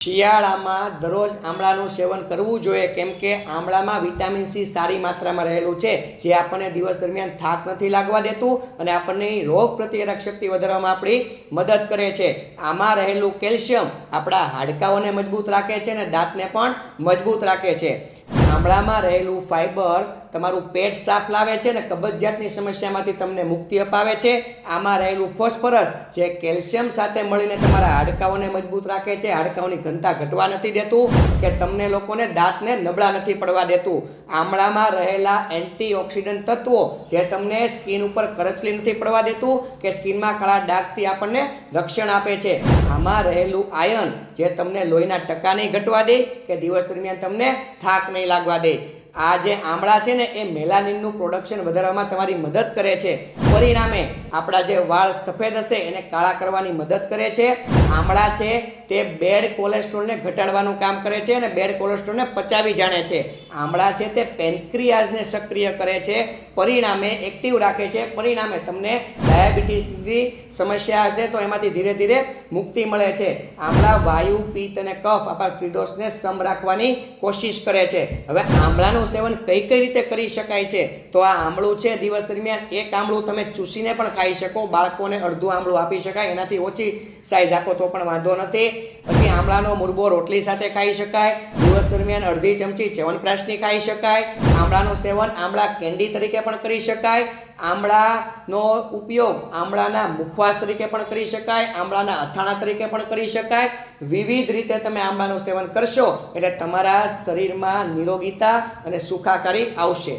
શિયાળામાં દરરોજ આમળાનું સેવન કરવું જોઈએ, કેમ કે આમળામાં વિટામિન સી સારી માત્રામાં રહેલું છે, જે આપણને દિવસ દરમિયાન થાક નથી લાગવા દેતું અને આપણને રોગ પ્રતિકારક શક્તિ વધારવામાં આપણી મદદ કરે છે. આમાં રહેલું કેલ્શિયમ આપણા હાડકાઓને મજબૂત રાખે છે અને દાંતને પણ મજબૂત રાખે છે. આમળામાં રહેલું ફાઇબર તમારું પેટ સાફ લાવે છે ને કબજિયાતની સમસ્યામાંથી તમને મુક્તિ અપાવે છે. આમાં રહેલું ફોસ્ફરસ જે કેલ્શિયમ સાથે મળીને તમારા હાડકાઓને મજબૂત રાખે છે. હાડકાઓની ઘનતા ઘટવા નથી દેતું કે તમને લોકોને દાંતને નબળા નથી પડવા દેતું. આમળામાં રહેલા એન્ટીઓક્સિડન્ટ તત્વો જે તમને સ્કિન ઉપર કરચલી નથી પડવા દેતું કે સ્કિનમાં કાળા ડાઘથી આપણને રક્ષણ આપે છે. આમાં રહેલું આયન જે તમને લોહીના ટકા નહીં ઘટવા દે કે દિવસ દરમિયાન તમને થાક નહીં લાગવા દે. આ જે આમળા છે ને, એ મેલાનિનનું પ્રોડક્શન વધારવામાં તમારી મદદ કરે છે. પરિણામે આપણા જે વાળ સફેદ હશે એને કાળા કરવાની મદદ કરે છે. આમળા છે તે બેડ કોલેસ્ટ્રોલને ઘટાડવાનું કામ કરે છે અને બેડ કોલેસ્ટ્રોલને પચાવી જાણે છે. આમળા છે તે પેન્ક્રિયાઝને સક્રિય કરે છે. પરિણામે એક્ટિવ રાખે છે. પરિણામે તમને ડાયાબિટીસની સમસ્યા હશે તો એમાંથી ધીરે ધીરે મુક્તિ મળે છે. આમળા વાયુ, પિત્ત અને કફ આપણા ત્રિદોષને સમ રાખવાની કોશિશ કરે છે. હવે આમળાનું સેવન કઈ કઈ રીતે કરી શકાય છે? તો આ આમળું છે. દિવસ દરમિયાન એક આમળું તમે ચૂસીને પણ ખાઈ શકો, બાળકોને અડધું આમળું આપી શકાય, એનાથી ઓછી સાઇઝ આપો તો પણ વાંધો નથી. પછી આમળાનો મુરબો રોટલી સાથે ખાઈ શકાય, દિવસ દરમિયાન અડધી ચમચી ચ્યવનપ્રાશની ખાઈ શકાય, આમળાનું સેવન આમળા કેન્ડી તરીકે પણ કરી શકાય, આમળાનો ઉપયોગ આમળાના મુખવાસ તરીકે પણ કરી શકાય, આમળાના અથાણા તરીકે પણ કરી શકાય. વિવિધ રીતે તમે આમળાનું સેવન કરશો એટલે તમારા શરીરમાં નિરોગીતા અને સુખાકારી આવશે.